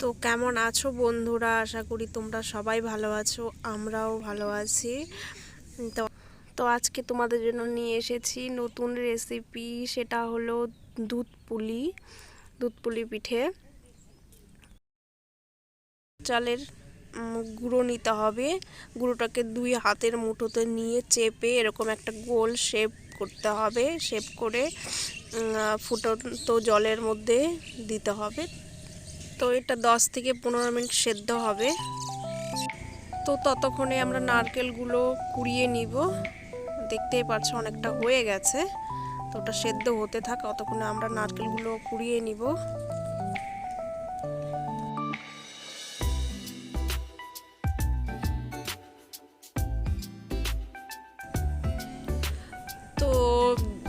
তো কেমন আছো বন্ধুরা? আশা করি তোমরা সবাই ভালো আছো, আমরাও ভালো আছি। তো তো আজকে তোমাদের জন্য নিয়ে এসেছি নতুন রেসিপি সেটা হলো দুধ পুলি দুধ পুলি পিঠে। চালের গুঁড়ো নিতে হবে, গুঁড়োটাকে দুই হাতের মুঠোতে নিয়ে চেপে এরকম একটা গোল শেপ করতে হবে, শেপ করে ফুটন্ত জলের মধ্যে দিতে হবে। তো এটা দশ থেকে পনেরো মিনিট সেদ্ধ হবে। তো ততক্ষণে আমরা নারকেলগুলো কুড়িয়ে নিব। দেখতেই পাচ্ছ অনেকটা হয়ে গেছে। তো ওটা সেদ্ধ হতে থাক ততক্ষণে আমরা নারকেলগুলো কুড়িয়ে নিব।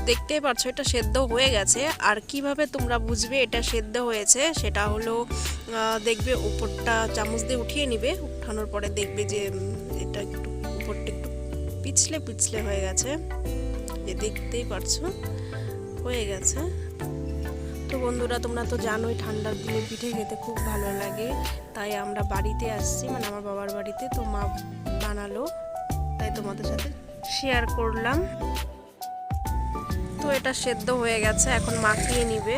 দেখতেই পাচ্ছ এটা সেদ্ধ হয়ে গেছে। আর কীভাবে তোমরা বুঝবে এটা সেদ্ধ হয়েছে, সেটা হলো দেখবে উপরটা চামচ দিয়ে উঠিয়ে নিবে। উঠানোর পরে দেখবে যে এটা একটু উপরটা একটু পিছলে পিছলে হয়ে গেছে। যে দেখতেই পারছ, হয়ে গেছে। তো বন্ধুরা, তোমরা তো জানোই ঠান্ডার দিনে পিঠে খেতে খুব ভালো লাগে। তাই আমরা বাড়িতে আসছি মানে আমার বাবার বাড়িতে, তো মা বানালো। তাই তোমাদের সাথে শেয়ার করলাম। তো এটা সেদ্ধ হয়ে গেছে, এখন মাখিয়ে নিবে।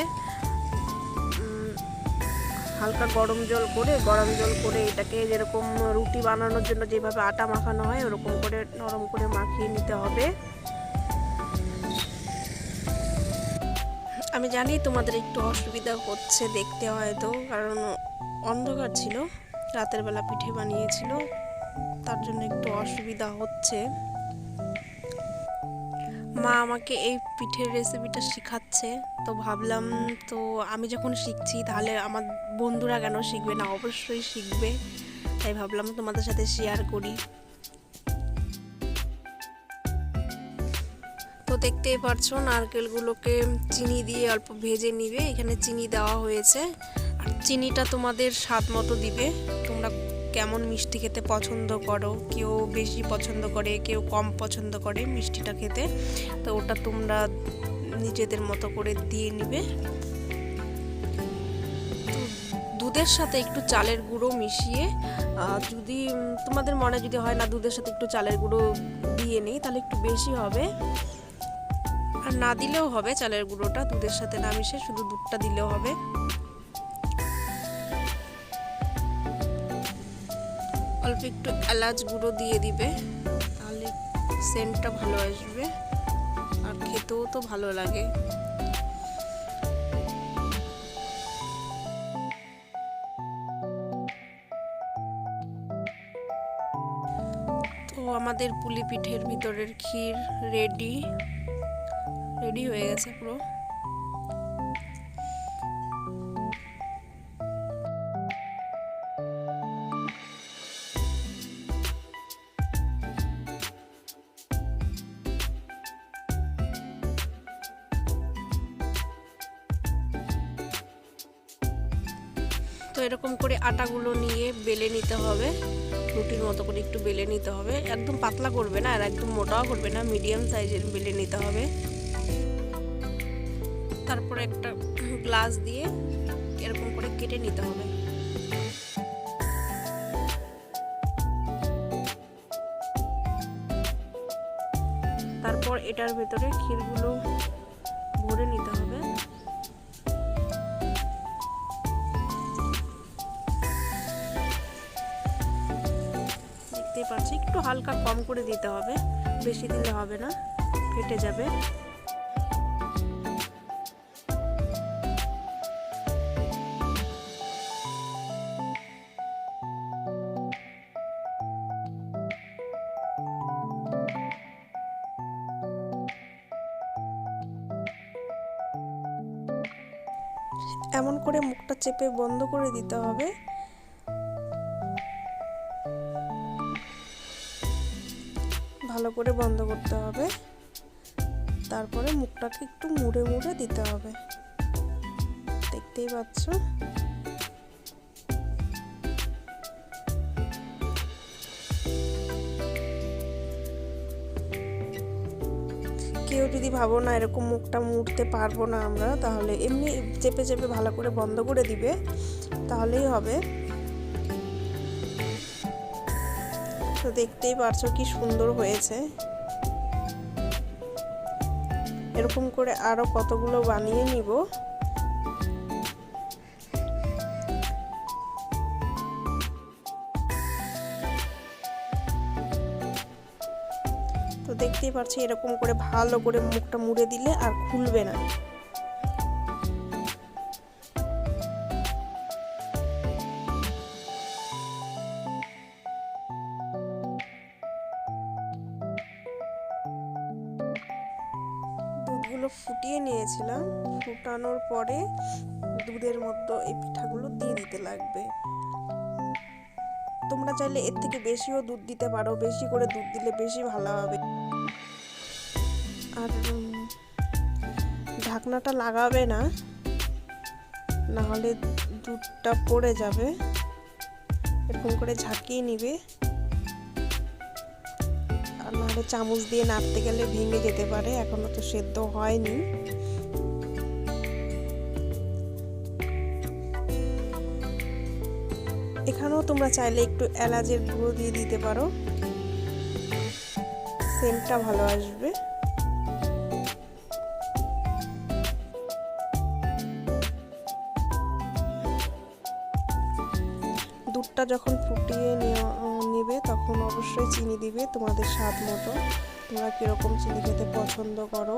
হালকা গরম জল করে, গরম জল করে এটাকে যেরকম রুটি বানানোর জন্য যেভাবে আটা মাখানো হয়, ওরকম করে নরম করে মাখিয়ে নিতে হবে। আমি জানি তোমাদের একটু অসুবিধা হচ্ছে দেখতে হয়তো, কারণ অন্ধকার ছিল, রাতের বেলা পিঠে বানিয়েছিল, তার জন্য একটু অসুবিধা হচ্ছে। মা আমাকে এই পিঠের রেসিপিটা শেখাচ্ছে। তো ভাবলাম, তো আমি যখন শিখছি, তাহলে আমার বন্ধুরা কেন শিখবে না? অবশ্যই শিখবে। তাই ভাবলাম তোমাদের সাথে শেয়ার করি। তো দেখতেই পারছ, নারকেলগুলোকে চিনি দিয়ে অল্প ভেজে নিবে। এখানে চিনি দেওয়া হয়েছে। আর চিনিটা তোমাদের স্বাদ মতো দিবে। কেমন মিষ্টি খেতে পছন্দ করো? কেউ বেশি পছন্দ করে, কেউ কম পছন্দ করে মিষ্টিটা খেতে। তো ওটা তোমরা নিজেদের মতো করে দিয়ে নিবে। দুধের সাথে একটু চালের গুঁড়ো মিশিয়ে যদি, তোমাদের মনে যদি হয় না দুধের সাথে একটু চালের গুঁড়ো দিয়ে নিই, তাহলে একটু বেশি হবে। আর না দিলেও হবে চালের গুঁড়োটা, দুধের সাথে না মিশে শুধু দুধটা দিলেও হবে। অল্প একটু এলাচ গুঁড়ো দিয়ে দিবে, তাহলে সেন্টটা ভালো আসবে। আর খেতেও তো ভালো লাগে। তো আমাদের পুলি পিঠের ভিতরের ক্ষীর রেডি রেডি হয়ে গেছে পুরো। তো এরকম করে আটাগুলো নিয়ে বেলে নিতে হবে। রুটির মতো করে একটু বেলে নিতে হবে। একদম পাতলা করবে না আর একদম মোটাও করবে না মিডিয়াম সাইজের বেলে নিতে হবে। তারপরে একটা গ্লাস দিয়ে এরকম করে কেটে নিতে হবে। তারপর এটার ভেতরে ক্ষীরগুলো হালকা কম করে দিতে হবে, বেশি দিলে হবে না, ফেটে যাবে। এমন করে মুখটা চেপে বন্ধ করে দিতে হবে। ভালো করে বন্ধ করতে হবে। তারপরে মুখটাকে একটু মুড়ে মুড়ে দিতে হবে। দেখতেই পাচ্ছ? কেউ যদি ভাবো না এরকম মুখটা মুড়তে পারব না আমরা, তাহলে এমনি চেপে চেপে ভালো করে বন্ধ করে দিবে, তাহলেই হবে। তো দেখতেই পারছ কি সুন্দর হয়েছে। এরকম করে আরও কতগুলো বানিয়ে নিব। তো দেখতেই পাচ্ছি এরকম করে ভালো করে মুখটা মুড়ে দিলে আর খুলবে না। দুধগুলো ফুটিয়ে নিয়েছিলাম। ফুটানোর পরে দুধের মধ্যে এই পিঠাগুলো দিয়ে দিতে লাগবে। তোমরা চাইলে এর থেকে বেশিও দুধ দিতে পারো, বেশি করে দুধ দিলে বেশি ভালো হবে। আর ঢাকনাটা লাগাবে না না হলে দুধটা পড়ে যাবে। এরকম করে ঝাঁকিয়ে নিবে। নাহলে চামচ দিয়ে নাড়তে গেলে ভেঙে যেতে পারে। এখনও তো সেদ্ধ হয়নি। এখানেও তোমরা চাইলে একটু এলাচের গুঁড়ো দিয়ে দিতে পারো। সেন্টটা ভালো আসবে। দুধটা যখন ফুটিয়ে নেওয়া- নেবে তখন অবশ্যই চিনি দিবে তোমাদের স্বাদ মতো। তোমরা কীরকম চিনি খেতে পছন্দ করো।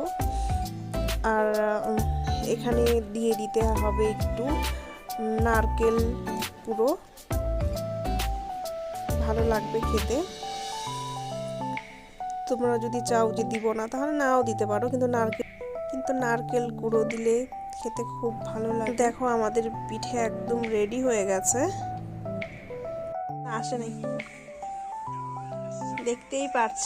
আর এখানে দিয়ে দিতে হবে একটু নারকেল পুরো। ভালো লাগবে খেতে। তোমরা যদি চাও যে দিব না, তাহলে নাও দিতে পারো, কিন্তু নারকেল কিন্তু নারকেল গুঁড়ো দিলে খেতে খুব ভালো লাগে। দেখো, আমাদের পিঠে একদম রেডি হয়ে গেছে। আসে নাই দেখতেই পারছ।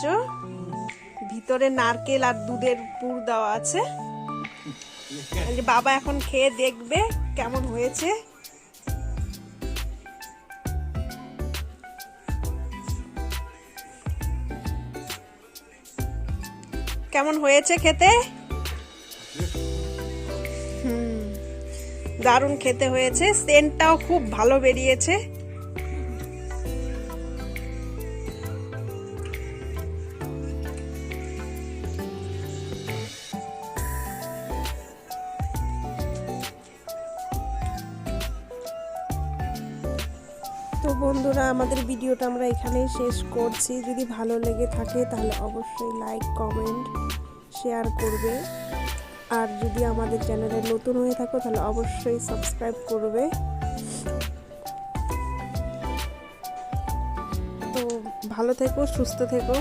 ভিতরে নারকেল আর দুধের পুর দেওয়া আছে। বাবা এখন খেয়ে দেখবে কেমন হয়েছে। কেমন হয়েছে খেতে? দারুণ খেতে হয়েছে। সেন্টটাও খুব ভালো বেরিয়েছে। তো বন্ধুরা, আমাদের ভিডিওটা আমরা এখানেই শেষ করছি। যদি ভালো লেগে থাকে তাহলে অবশ্যই লাইক কমেন্ট শেয়ার করবে। আর যদি আমাদের চ্যানেলে নতুন হয়ে থাকো তাহলে অবশ্যই সাবস্ক্রাইব করবে। তো ভালো থেকো, সুস্থ থেকো।